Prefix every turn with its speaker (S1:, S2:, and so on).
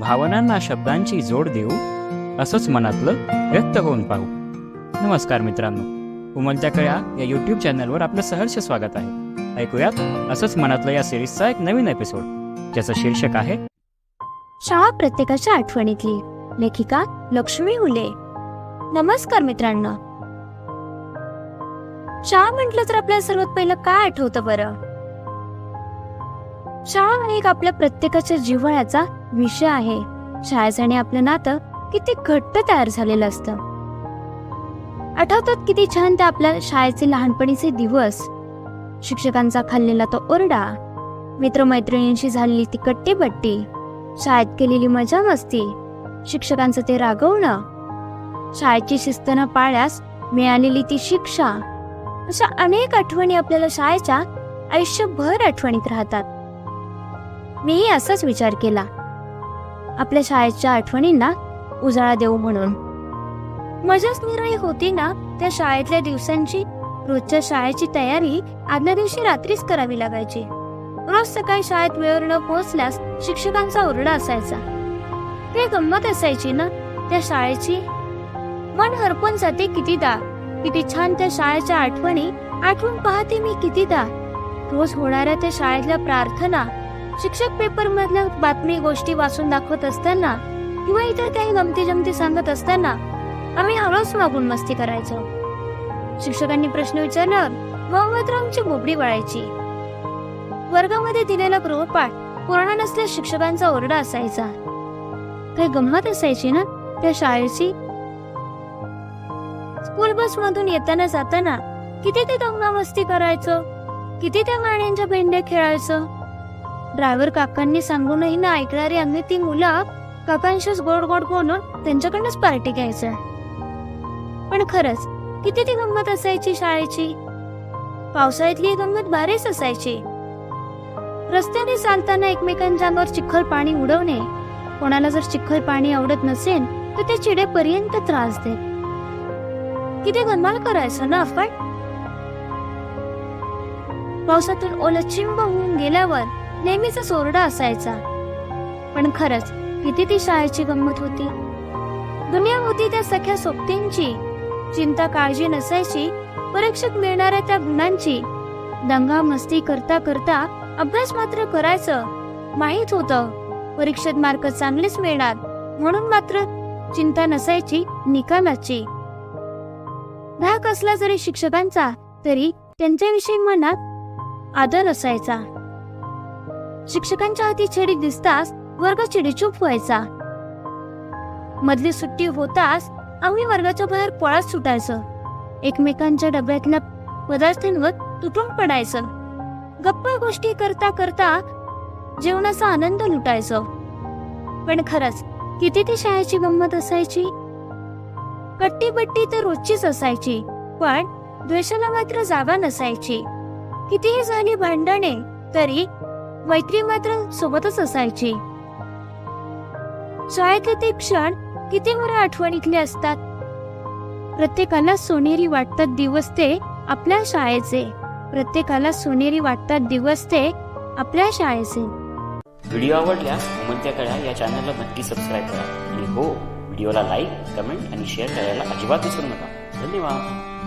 S1: भावनांना शब्दांची जोड देऊ असंच मनातलं व्यक्त होऊन पाहू. नमस्कार मित्रांनो. उमलत्या कळ्या या यूट्यूब चॅनलवर आपलं सहर्ष स्वागत आहे. ऐकूयात असंच मनातलं या सिरीजचा एक नवीन एपिसोड ज्याचं शीर्षक आहे
S2: शाळा प्रत्येकाच्या आठवणीतली. लेखिका लक्ष्मी हुले. नमस्कार मित्रांनो. शाळा म्हटलं तर आपल्याला सर्वात पहिलं काय आठवतं बरं? शाळा हा एक आपल्या प्रत्येकाच्या जिव्हाळ्याचा विषय आहे. शाळेचं आणि आपलं नातं किती घट्ट तयार झालेलं असतं. आठवतात किती छान ते आपल्या शाळेचे लहानपणीचे दिवस. शिक्षकांचा खाल्लेला तो ओरडा. मित्रमैत्रिणींशी झालेली ती कट्टीबट्टी शाळेत केलेली मजा मस्ती. शिक्षकांचं ते रागवणं. शाळेची शिस्त न पाळल्यास मिळालेली ती शिक्षा. अशा अनेक आठवणी आपल्याला शाळेच्या आयुष्यभर आठवणीत राहतात. मीही असाच विचार केला. आपल्या शाळेच्या आठवणींना उजाळा देऊ म्हणून. मजाच निराळी होती ना त्या शाळेतल्या दिवसांची? रोजच्या शाळेची तयारी आदल्या दिवशी रात्रीच करावी लागायची. रोज सकाळी शाळेत वेळेवर न पोहोचल्यास शिक्षकांचा ओरडा असायचा. ते गंमत असायची ना त्या शाळेची? मन हरपून जाते कितीदा. किती छान त्या शाळेच्या आठवणी आठवून पाहते मी कितीदा. रोज होणाऱ्या त्या शाळेतल्या प्रार्थना शिक्षक पेपर मधल्या बातमी गोष्टी वाचून दाखवत असताना किंवा इतर काही गमती जमती सांगत असताना आम्ही हळूच मागून मस्ती करायचो. शिक्षकांनी प्रश्न विचारल्यावर मोहम्मद मात्र आमची बोबडी वळायची. वर्गामध्ये दिलेला गृहपाठ पूर्ण नसल्यास शिक्षकांचा ओरडा असायचा. काही गंमत असायची ना त्या शाळेची? स्कूल बस मधून येताना जाताना किती ते दंगा मस्ती करायचो? किती त्या गाण्यांच्या भेंड्या खेळायचो? ड्रायव्हर काकांनी सांगूनही ना ऐकणारी आम्ही ती मुलं काकांशीच गोड गोड बोलून त्यांच्याकडनंच पार्टी घ्यायचं. पण खरंच किती ती गंमत असायची शाळेची? पावसाळ्यातली गंमत भारीच असायची. रस्त्याने चालताना एकमेकांच्यावर चिखल पाणी उडवणे कोणाला जर चिखल पाणी आवडत नसेल तर ते चिडेपर्यंत त्रास देत. किती गंमाल करायचं ना आपण? पावसातून ओलचिंब होऊन गेल्यावर नेहमीचा सोरडा असायचा. पण खरंच किती ती शाळेची गंमत होती. दुनिया होती त्या सख्या सोबतींची चिंता काळजी नसायची परीक्षेत मिळणाऱ्या त्या गुणांची दंगा मस्ती करता करता अभ्यास मात्र करायचं माहीत होतं. परीक्षेत मार्क चांगलेच मिळणार म्हणून मात्र चिंता नसायची निकालाची. धाक असला जरी शिक्षकांचा तरी त्यांच्याविषयी मनात आदर असायचा. शिक्षकांच्या हाती छेडी दिसताच वर्ग चिडीचूप व्हायचा. मधली सुट्टी होताच आम्ही वर्गाच्या बाहेर पळत सुटायचं. एकमेकांच्या डब्यातल्या पदार्थांवर तुटून पडायचं. गप्पा गोष्टी करता करता जेवणाचा आनंद लुटायचो. पण खरंच किती ती शाळेची गंमत असायची? कट्टी बट्टी तर रोजचीच असायची पण द्वेषाला मात्र जागा नसायची. कितीही झाली भांडणे तरी मैत्री मात्र सोबतच असायची. शाळेतले ते क्षण किती मोठ्या आठवणीतले असतात. प्रत्येकाला सोनेरी वाटतात दिवस ते आपल्या शाळेचे. प्रत्येकाला सोनेरी वाटतात दिवस ते आपल्या शाळेचे.
S1: व्हिडिओ आवडल्यास उमलत्या कळ्या या चॅनलला नक्की सबस्क्राईब करा. आणि हो व्हिडिओला लाईक कमेंट आणि शेअर करायला अजिबात विसरू नका. धन्यवाद.